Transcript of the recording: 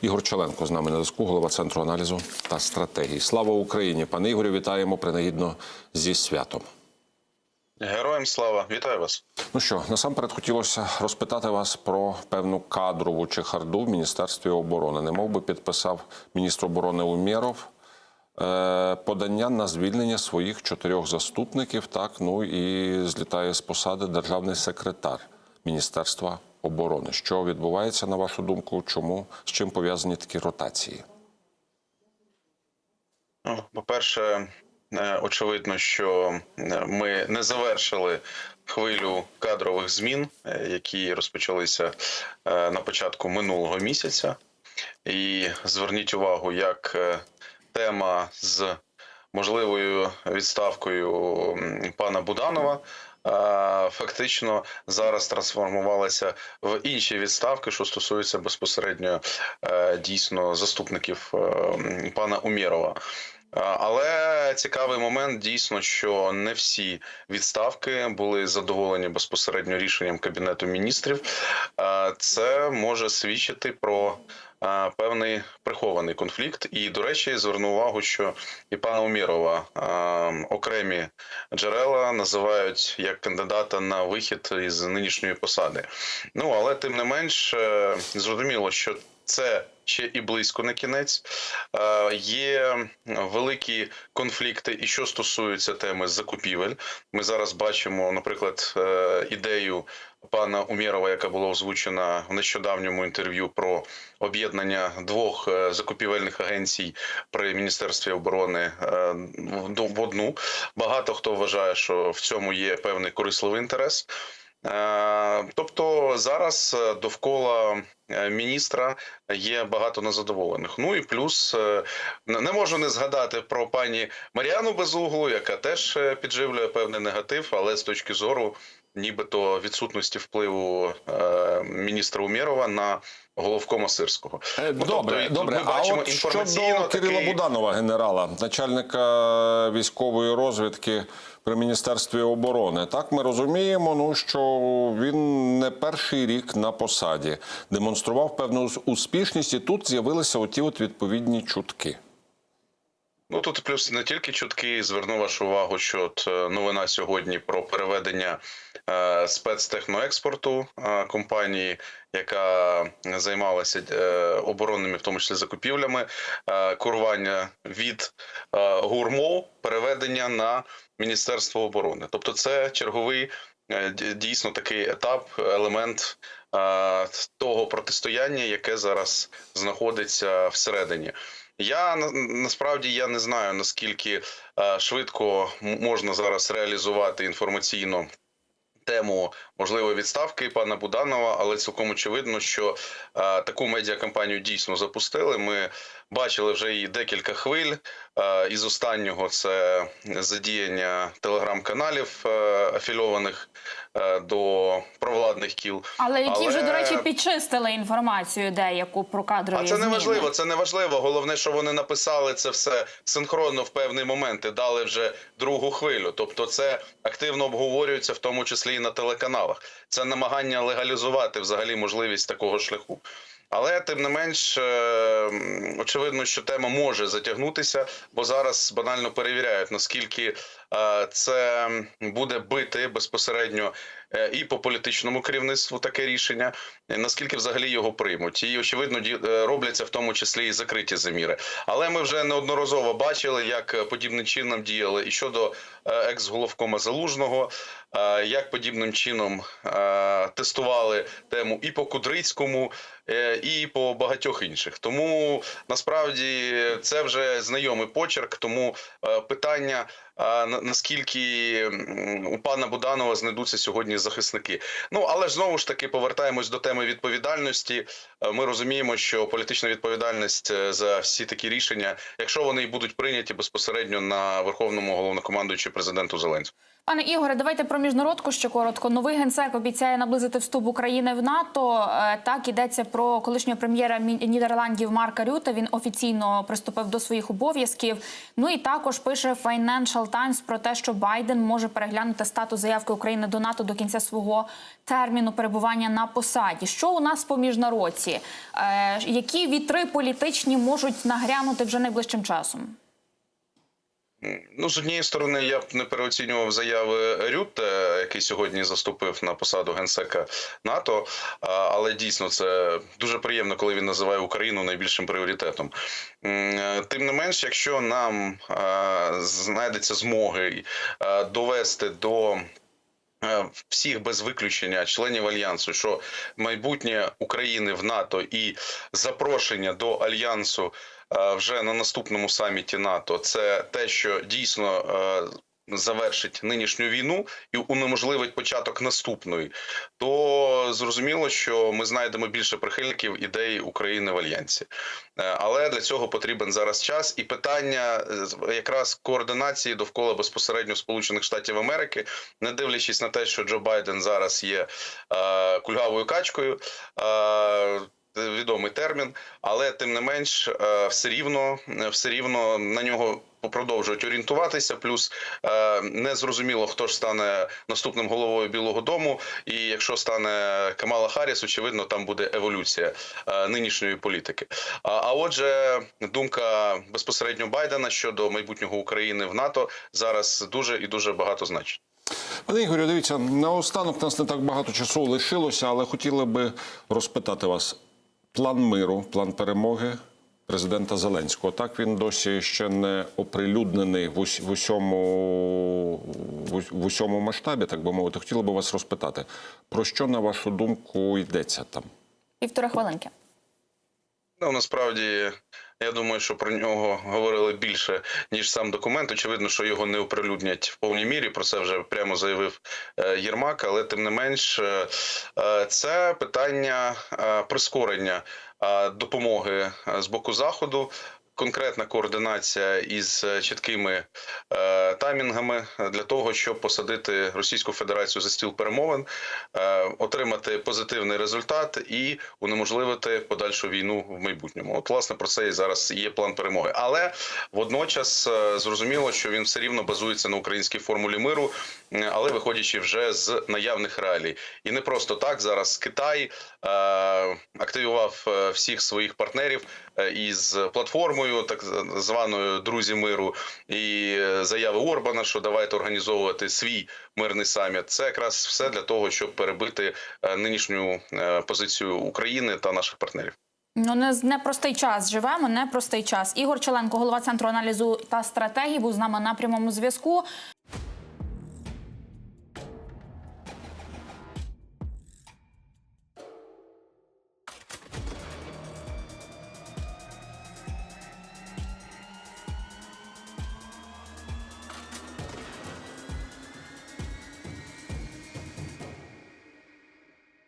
Ігор Чаленко з нами на зв'язку, голова центру аналізу та стратегії. Слава Україні! Пане Ігорю, вітаємо принагідно зі святом. Героям слава, вітаю вас. Ну що, насамперед хотілося розпитати вас про певну кадрову чехарду в Міністерстві оборони. Не би підписав міністр оборони Умєров е, подання на звільнення своїх чотирьох заступників. Так, ну і злітає з посади державний секретар Міністерства оборони. Що відбувається на вашу думку? Чому з чим пов'язані такі ротації? Ну, По-перше, е, очевидно, що е, ми не завершили хвилю кадрових змін, е, які розпочалися на початку минулого місяця. І зверніть увагу, як тема з можливою відставкою пана Буданова. Е, Фактично зараз трансформувалася в інші відставки, що стосується безпосередньо е, дійсно заступників е, пана Умєрова. Але цікавий момент дійсно, що не всі відставки були задоволені безпосередньо рішенням кабінету міністрів. Це може свідчити про певний прихований конфлікт. І, до речі, зверну увагу, що і пана Умірова окремі джерела називають як кандидата на вихід із нинішньої посади. Ну але тим не менш е, зрозуміло, що це ще і близько не кінець. Е, Є великі конфлікти, і що стосується теми закупівель. Ми зараз бачимо, наприклад, е, ідею пана Умєрова, яка була озвучена в нещодавньому інтерв'ю про об'єднання двох е, закупівельних агенцій при міністерстві оборони в одну. Багато хто вважає, що в цьому є певний корисливий інтерес. Е, Тобто зараз е, довкола е, міністра є багато незадоволених. Ну і плюс не можу не згадати про пані Маріану Безуглу, яка теж підживлює певний негатив, але з точки зору, нібито відсутності впливу е, міністра Умєрова на головкома Сирського. Е, Ну, Добре, тобто, добре. Ми А бачимо от інформаційно щодо Кирила такий... Буданова, генерала, начальника військової розвідки при міністерстві оборони. Так ми розуміємо, ну що він не перший рік на посаді демонстрував певну успішність, і тут з'явилися оті от відповідні чутки. Ну тут плюс не тільки чутки. Зверну вашу увагу, що от е, новина сьогодні про переведення е, спецтехноекспорту е, компанії, яка займалася е, оборонними, в тому числі закупівлями, е, курування від е, гурмо, переведення на Міністерство оборони. Тобто, це черговий е, дійсно такий етап, елемент е, того протистояння, яке зараз знаходиться всередині. Я насправді я не знаю наскільки е, швидко можна зараз реалізувати інформаційно тему можливої відставки пана Буданова, але цілком очевидно, що е, таку медіакампанію дійсно запустили. Ми бачили вже і декілька хвиль. Е, із останнього це задіяння телеграм-каналів е, афільованих е, до провладних кіл. Але які вже, до речі, підчистили інформацію деяку про кадрові А це не зміни. важливо, це не важливо. Головне, що вони написали це все синхронно в певний момент і дали вже другу хвилю. Тобто, це активно обговорюється, в тому числі і на телеканалах. Це намагання легалізувати взагалі можливість такого шляху. Але тим не менш, е, очевидно, що тема може затягнутися, бо зараз банально перевіряють наскільки е, це буде бити безпосередньо і по політичному керівництву таке рішення, е, наскільки взагалі його приймуть, і очевидно е, робляться в тому числі і закриті заміри. Але ми вже неодноразово бачили, як е, подібним чином діяли і щодо е, екс-головкома Залужного, е, як подібним чином е, тестували тему і по Кудрицькому, е, і по багатьох інших. Тому насправді це вже знайомий почерк. Тому е, питання. Наскільки у пана Буданова знайдуться сьогодні захисники? Ну але ж знову ж таки повертаємось до теми відповідальності. Е, Ми розуміємо, що політична відповідальність е, за всі такі рішення, якщо вони і будуть прийняті безпосередньо на верховному головнокомандуючі президенту Зеленському. Пане Ігоре, давайте про міжнародку ще коротко. Новий генсек обіцяє наблизити вступ України в НАТО. Е, Так йдеться про колишнього прем'єра Нідерландів Марка Рюта. Він офіційно приступив до своїх обов'язків. Ну і також пише Financial Таймс про те, що Байден може переглянути статус заявки України до НАТО до кінця свого терміну перебування на посаді. Що у нас по міжнародці? Е, які вітри політичні можуть нагрянути вже найближчим часом? Ну, з однієї сторони, я б не переоцінював заяви Рютте, який сьогодні заступив на посаду генсека НАТО. Але дійсно це дуже приємно, коли він називає Україну найбільшим пріоритетом. Е, Тим не менш, якщо нам е, знайдеться змоги е, довести до всіх без виключення членів альянсу, що майбутнє України в НАТО і запрошення до альянсу е, вже на наступному саміті НАТО, це те, що дійсно. Завершить нинішню війну і унеможливить початок наступної, то зрозуміло, що ми знайдемо більше прихильників ідей України в альянсі. Е, Але для цього потрібен зараз час і питання е, якраз координації довкола безпосередньо Сполучених Штатів Америки, не дивлячись на те, що Джо Байден зараз є е, кульгавою качкою. Відомий термін, але тим не менш, все рівно, все рівно на нього продовжують орієнтуватися. Плюс е, не зрозуміло, хто ж стане наступним головою Білого Дому. І якщо стане Камала Харріс, очевидно, там буде еволюція е, нинішньої політики. А, а отже, думка безпосередньо Байдена щодо майбутнього України в НАТО зараз дуже і дуже багато значить. Пане Ігорю, дивіться, наостанок нас не так багато часу лишилося, але хотіли би розпитати вас план миру, план перемоги президента Зеленського. Так він досі ще не оприлюднений в, ус- в усьому в в усьому масштабі, так би мовити. Хотіли би вас розпитати, про що на вашу думку йдеться там? Півтори хвилинки. Ну насправді я думаю, що про нього говорили більше ніж сам документ. Очевидно, що його не оприлюднять в повній мірі. Про це вже прямо заявив е, Єрмак. Але тим не менш, е, е, це питання прискорення допомоги е, з боку заходу. Конкретна координація із е, чіткими е, таймінгами для того, щоб посадити Російську Федерацію за стіл перемовин, е, отримати позитивний результат і унеможливити подальшу війну в майбутньому. От, власне, про це і зараз є план перемоги. Але водночас е, зрозуміло, що він все рівно базується на українській формулі миру, е, але виходячи вже з наявних реалій. І не просто так зараз Китай е, активував е, всіх своїх партнерів е, із платформою, так званою друзі миру, і е, заяви Орбана, що давайте організовувати свій мирний саміт. Це якраз все для того, щоб перебити е, нинішню е, позицію України та наших партнерів. Ну, не непростий час живемо, непростий час. Ігор Челенко, голова центру аналізу та стратегії, був з нами на прямому зв'язку.